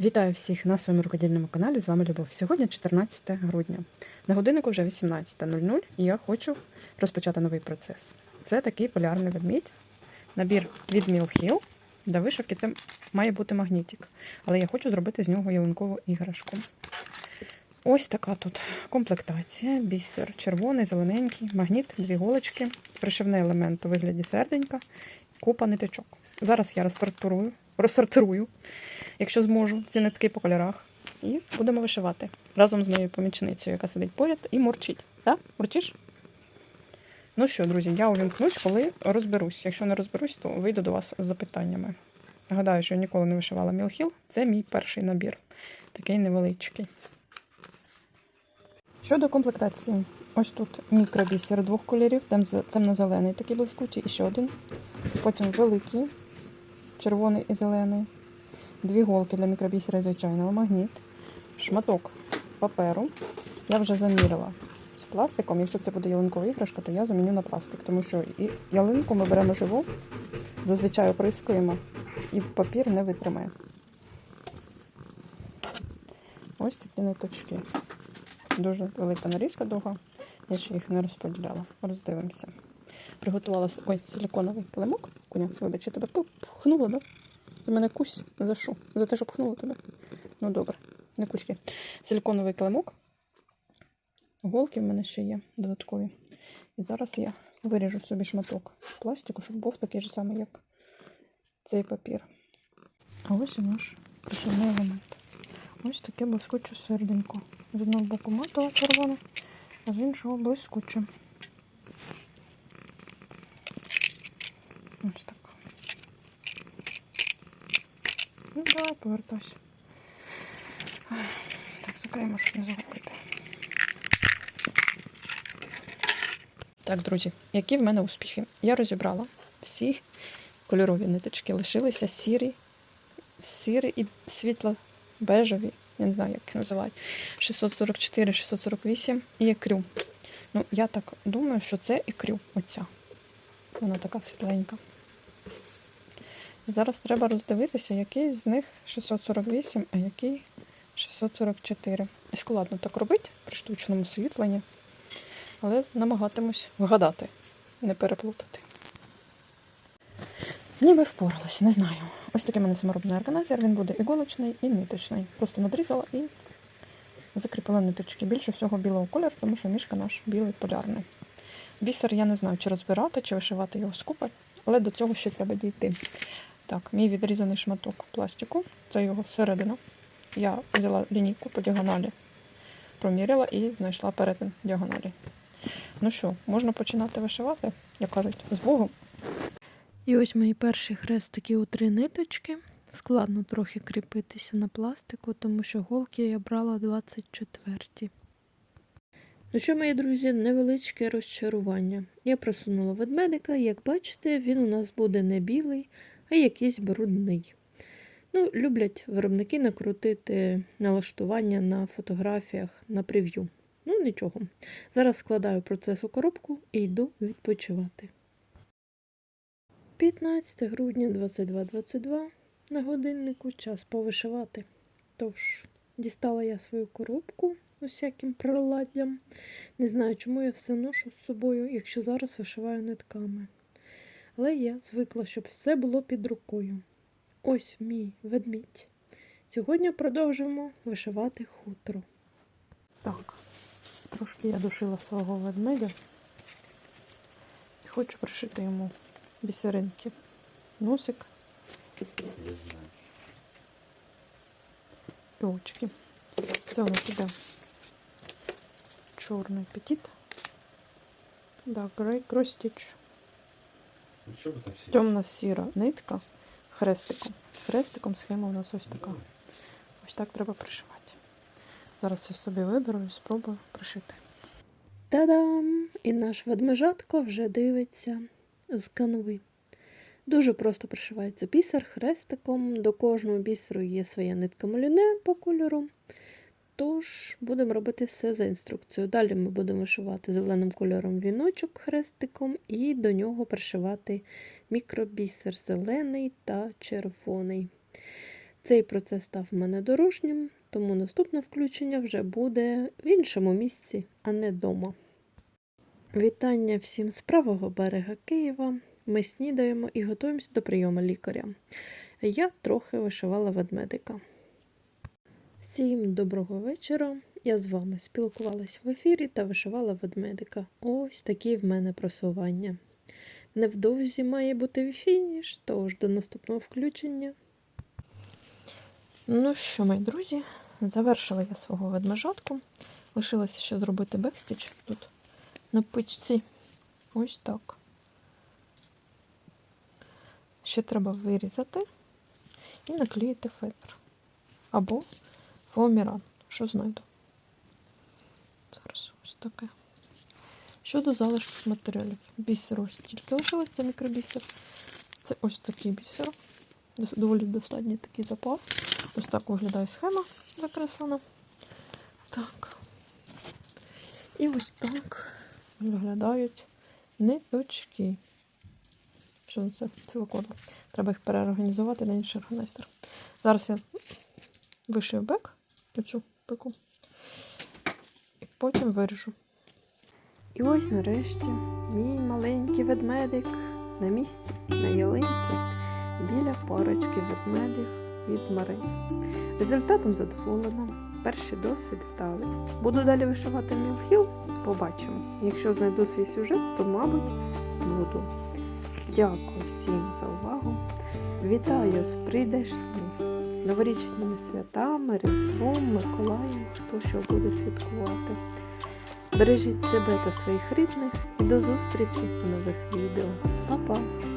Вітаю всіх на своєму рукодільному каналі. З вами Любов. Сьогодні 14 грудня. На годиннику вже 18.00 і я хочу розпочати новий процес. Це такий полярний ведмідь. Набір від Мілхіл. Для вишивки це має бути магнітик. Але я хочу зробити з нього ялинкову іграшку. Ось така тут комплектація: бісер червоний, зелененький, магніт, дві голочки, пришивний елемент у вигляді серденька, купа ниточок. Зараз я розсортирую, розсортирую якщо зможу, ці нитки по кольорах. І будемо вишивати разом з моєю помічницею, яка сидить поряд і мурчить. Так? Мурчиш? Ну що, друзі, я увімкнусь, коли розберусь. Якщо не розберусь, то вийду до вас з запитаннями. Нагадаю, що я ніколи не вишивала Мілхіл. Це мій перший набір. Такий невеличкий. Щодо комплектації, ось тут мікробісер двох кольорів, темно-зелений такий блискучий, і ще один. Потім великий, червоний і зелений дві голки для мікробісера звичайного, магніт, шматок паперу. Я вже замірила з пластиком. Якщо це буде ялинкова іграшка, то я заміню на пластик, тому що і ялинку ми беремо живу, зазвичай оприскуємо, і папір не витримає. Ось такі ниточки. Дуже велика нарізка довга. Я ще їх не розподіляла. Роздивимося. Приготувала ой, силіконовий килимок. Куня, вибач, я тебе пхнула, да? Ти мене кусь за що? За те, що пхнула тебе? Ну добре, не куськи. Силіконовий килимок. Голки в мене ще є додаткові. І зараз я виріжу собі шматок пластику, щоб був такий же самий, як цей папір. А ось і наш пришивний елемент. Ось таке блискуче серденько. З одного боку матово червоне, а з іншого блискуче. Ось так. Ну, давай повертайся. Так, закриємо, щоб не загубити. Так, друзі, які в мене успіхи? Я розібрала всі кольорові ниточки. Лишилися сірі, сірі і світло-бежеві. Я не знаю, як їх називають. 644, 648 і ікрю. Ну, я так думаю, що це ікрю. Оця. Вона така світленька. Зараз треба роздивитися, який з них 648, а який 644. І складно так робити при штучному освітленні, але намагатимусь вгадати, не переплутати. Ніби впоралася, не знаю. Ось такий в мене саморобний органайзер, він буде іголочний і ниточний. Просто надрізала і закріпила ниточки. Більше всього білого кольору, тому що мішка наш білий полярний. Бісер я не знаю, чи розбирати, чи вишивати його з але до цього ще треба дійти. Так, мій відрізаний шматок пластику, це його середина. Я взяла лінійку по діагоналі, проміряла і знайшла перетин діагоналі. Ну що, можна починати вишивати, як кажуть, з Богом. І ось мої перші хрестики у три ниточки. Складно трохи кріпитися на пластику, тому що голки я брала 24. Ну що, мої друзі, невеличке розчарування. Я просунула ведмедика, як бачите, він у нас буде не білий, а якийсь брудний. Ну, Люблять виробники накрутити налаштування на фотографіях на прев'ю. Ну, нічого. Зараз складаю процес у коробку і йду відпочивати. 15 грудня 22.22 на годиннику час повишивати. Тож, дістала я свою коробку усяким приладдям. Не знаю, чому я все ношу з собою, якщо зараз вишиваю нитками. Але я звикла, щоб все було під рукою. Ось мій ведмідь. Сьогодні продовжуємо вишивати хутро. Так, трошки я душила свого ведмедя і хочу пришити йому бісеринки. Носик Я знаю. і очки. Це у нас іде чорний петіт. Да, грей кростіч. Ну? Темна сіра нитка хрестиком. Хрестиком схема у нас ось така. Ось так треба пришивати. Зараз я собі виберу і спробую пришити. Та-дам! І наш ведмежатко вже дивиться з канви. Дуже просто пришивається бісер хрестиком. До кожного бісеру є своя нитка малюне по кольору. Тож будемо робити все за інструкцією. Далі ми будемо вишивати зеленим кольором віночок хрестиком і до нього пришивати мікробісер зелений та червоний. Цей процес став в мене дорожнім, тому наступне включення вже буде в іншому місці, а не вдома. Вітання всім з правого берега Києва. Ми снідаємо і готуємося до прийому лікаря. Я трохи вишивала ведмедика. Всім доброго вечора. Я з вами спілкувалась в ефірі та вишивала ведмедика. Ось такі в мене просування. Невдовзі має бути фініш, тож до наступного включення. Ну що, мої друзі, завершила я свого ведмежатку. Лишилося ще зробити бекстіч тут на пичці. Ось так. Ще треба вирізати і наклеїти фетр. Або фоаміран, що знайду. Зараз ось таке. Щодо залишків матеріалів. Бісер ось тільки лишилось, це мікробісер. Це ось такий бісер. Доволі достатній такий запас. Ось так виглядає схема закреслена. Так. І ось так виглядають ниточки. Що це силикону. Треба їх переорганізувати на інший органайзер. Зараз я вишию бек, оцю пику, і потім виріжу. І ось нарешті мій маленький ведмедик на місці, на ялинці, біля парочки ведмедів від Марини. Результатом задоволена. Перший досвід вдалий. Буду далі вишивати мілхіл, побачимо. Якщо знайду свій сюжет, то, мабуть, буду. Дякую всім за увагу. Вітаю з прийдешніми новорічними святами, Різдвом, Миколаєм, хто що буде святкувати. Бережіть себе та своїх рідних і до зустрічі в нових відео. Па-па!